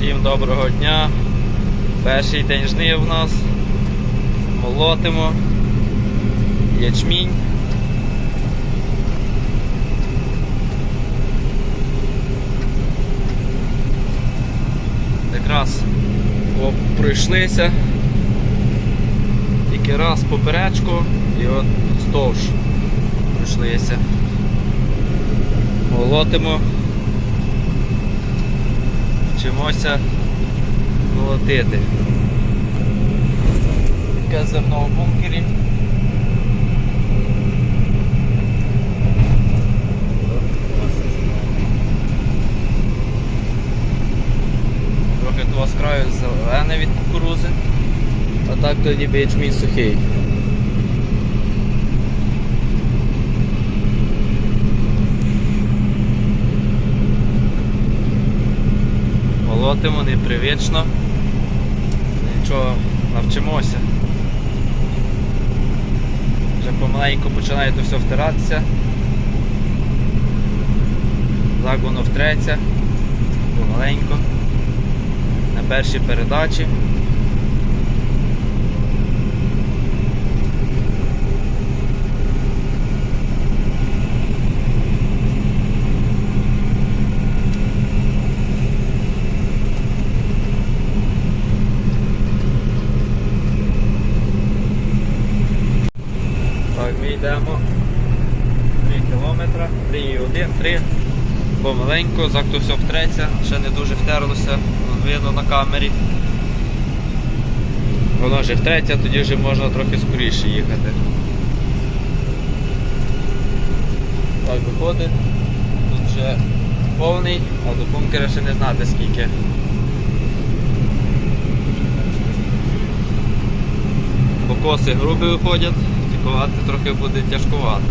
Всім доброго дня. Перший день жнив у нас. Молотимо. Ячмінь. Якраз пройшлися. Тільки раз поперечку і от вздовж пройшлися. Молотимо. Вчимося молотити. Таке зерно в бункері. Трохи того з краю зелене від кукурузи, а так то ніби ячмінь сухий. Молотимо непривично. Нічого, навчимося. Вже помаленьку починає то все втиратися. Так воно втреться. Помаленьку. На першій передачі. Так, ми йдемо 3 кілометри, 3,1, 3. Помаленьку, закто все втреться, ще не дуже втерлося, видно на камері. Воно вже втреться, тоді вже можна трохи скоріше їхати. Так виходить. Тут вже повний, а до бункера ще не знати скільки. Покоси грубі виходять, тікувати трохи буде тяжкувато.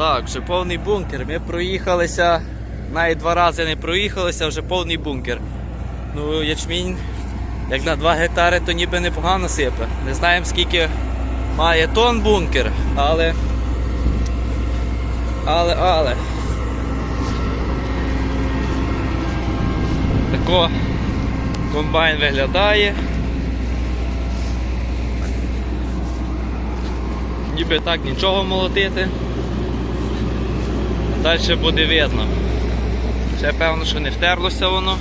Так, вже повний бункер. Ми проїхалися, навіть два рази не проїхалися, вже повний бункер. Ну, ячмінь, як на 2 гектари, то ніби непогано сипе. Не знаємо скільки має тон бункер, але. Але, але. Тако комбайн виглядає. Ніби так нічого молотити. Далі буде видно. Ще певно, що не втерлося воно.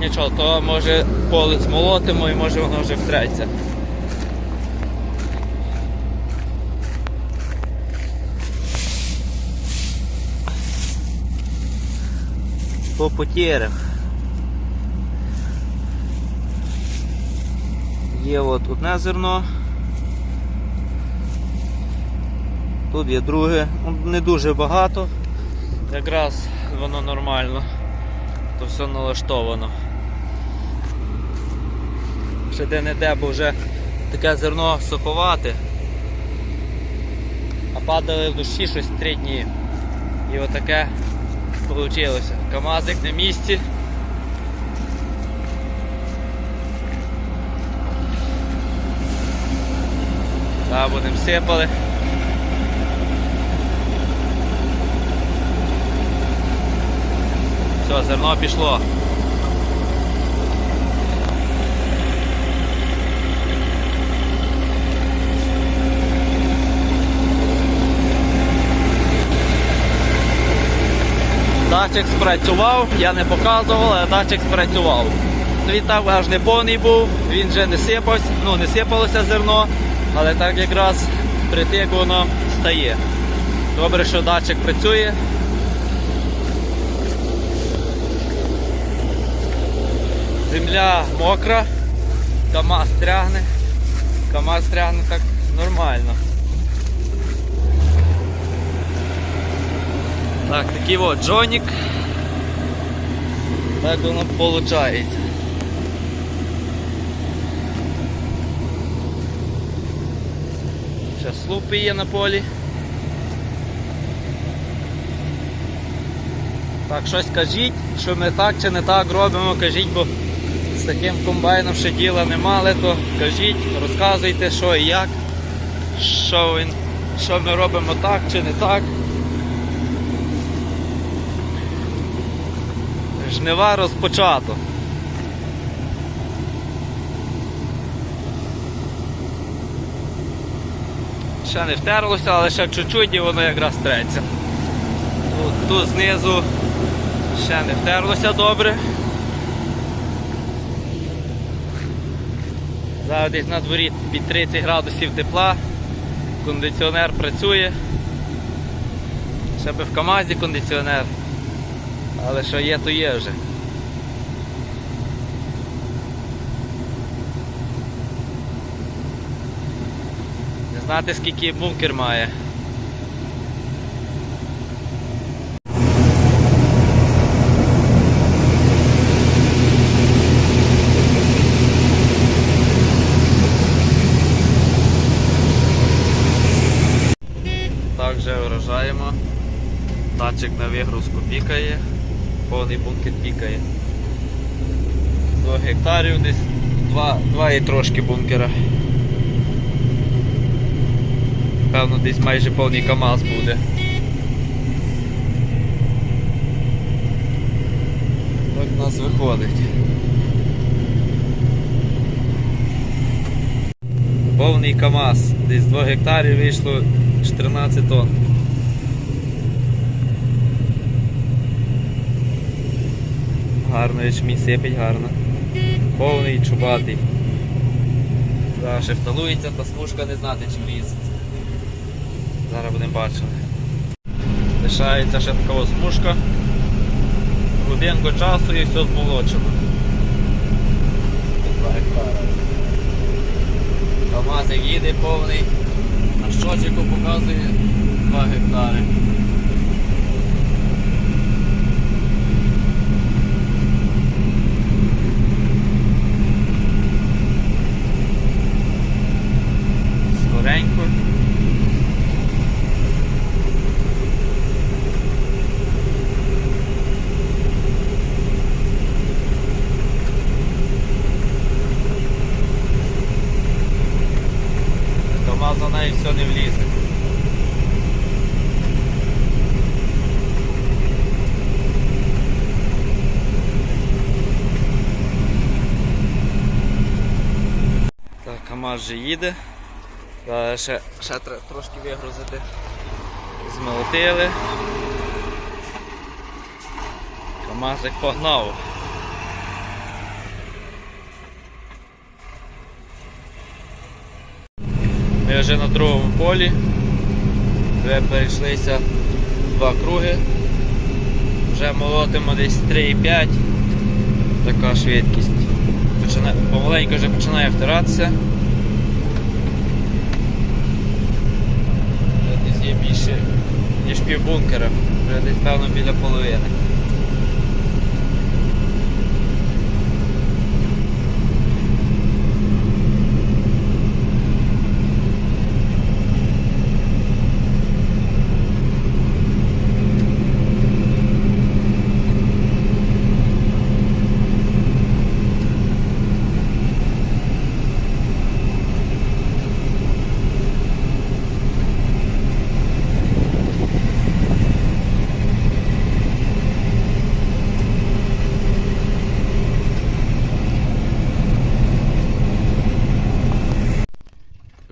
Нічого, то може поле змолотимо і може воно вже втреться. По потірах. Є от одне зерно. Тут є друге, ну, не дуже багато, якраз воно нормально, то все налаштовано. Ще де-не-де, бо вже таке зерно суховате, а падали в дощі щось три дні. І отаке вийшло. Камазик на місці. Так, будемо сипали. Все, зерно пішло. Датчик спрацював, я не показував, але датчик спрацював. Він так аж не повний був, він вже не сипався, ну не сипалося зерно, але так якраз притик воно стає. Добре, що датчик працює. Земля мокра, КАМАЗ стрягне, КАМАЗ стрягне так нормально. Так, такий от джонік. Так воно виходить. Зараз слупи є на полі. Так, щось кажіть, що ми так чи не так робимо, кажіть, бо з таким комбайном ще діла не мали, то кажіть, розказуйте, що і як, що, він, що ми робимо так чи не так. Жнива розпочато. Ще не втерлося, але ще чуть-чуть і воно якраз треться. Тут, тут знизу ще не втерлося добре. Зараз десь на дворі під 30 градусів тепла. Кондиціонер працює. Ще би в КАМАЗі кондиціонер. Але що є, то є вже. Не знати скільки бункер має. Так вже на вигрузку пікає, повний бункер пікає. До гектарів десь 2, 2 і трошки бункера. Певно, десь майже повний КАМАЗ буде. Так в нас виходить. Повний КАМАЗ. Десь 2 гектарів вийшло 14 тонн. Гарно ячмінь сипить, гарно. Повний чубатий. Зараз ще вталується, та смужка не знати чи влізеться. Зараз будемо бачити. Лишається ще така смужка. Годинку часу і все змолочено. Камазик їде повний. На щочику показує 2 гектари. Скоренько. КамАЗ за неї все не влізе. КамАЗ вже їде. Зараз ще, ще трошки вигрузити. Змолотили. КамАЗик погнав. Ми вже на другому полі. Вже перейшлися два круги. Вже молотимо десь 3,5. Така швидкість. Помаленько вже починає втиратися. Вже Десь є більше, ніж пів бункера. Вже десь певно біля половини.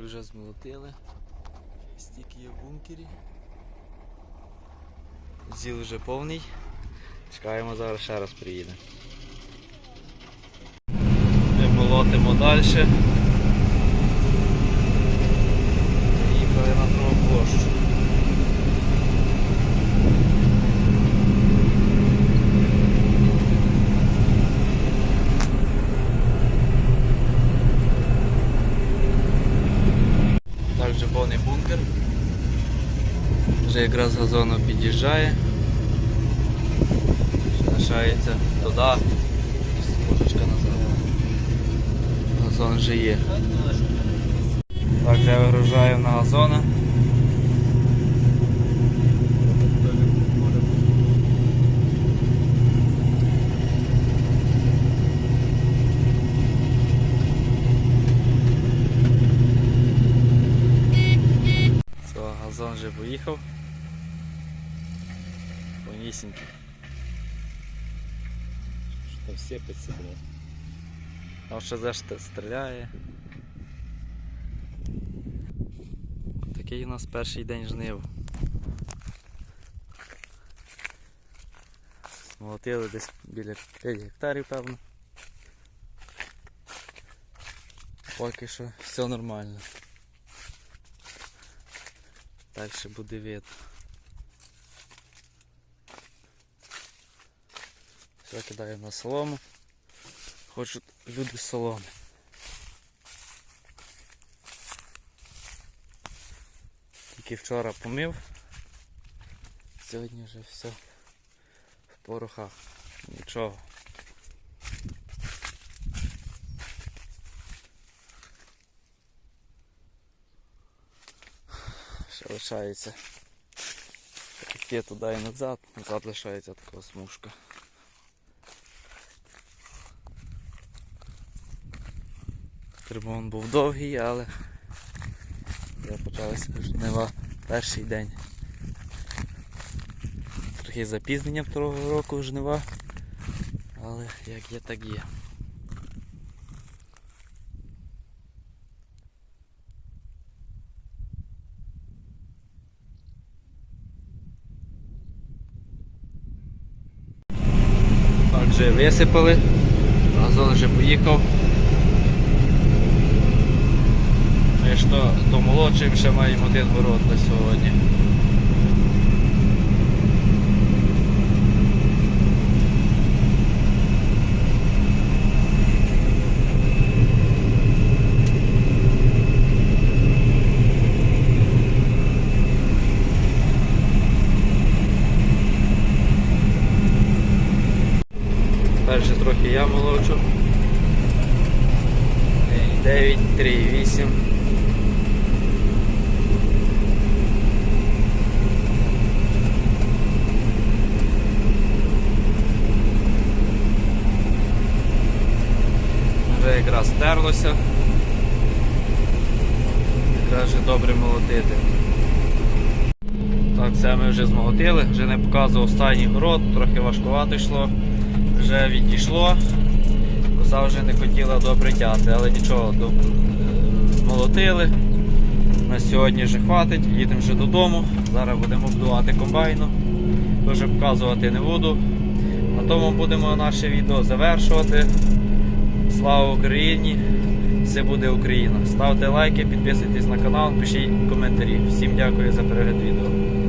Вже змолотили. Стільки є в бункері. Зіл вже повний. Чекаємо, зараз ще раз приїде. Ми молотимо далі. Їхали на другу площу. Так вже повний бункер. Вже якраз газону під'їжджає. Лишається туди. Смужечка назад. Газон вже є. Так, я вигружаю на газона. Все, газон вже поїхав. Повнісінький. Що там блядь. А ще за що стріляє. Такий у нас перший день жнив. Молотили десь біля 5 гектарів, певно. Поки що все нормально. Далі буде видно. Все кидаємо на солому. Хочуть люди соломи. Тільки вчора помив. Сьогодні вже все в порохах. Нічого. Ще лишається. Йти туди і назад, назад лишається така смужка. Тримон був довгий, але вже почалися жнива перший день. Трохи з запізненням того року жнива, але як є, так є. Так, висипали, газон вже поїхав. Ж то, молодшим ще маємо один город на сьогодні. Перше трохи я молочу. 9, 3, 8. Вже Якраз вже добре молотити. Так, це ми вже змолотили, вже не показував останній город, трохи важкувато йшло, вже відійшло. Коса вже не хотіла добре тяти, але нічого, змолотили. На сьогодні вже хватить, їдемо вже додому. Зараз будемо будувати комбайну. Дуже показувати не буду. На тому будемо наше відео завершувати. Слава Україні! Все буде Україна. Ставте лайки, підписуйтесь на канал, пишіть коментарі. Всім дякую за перегляд відео.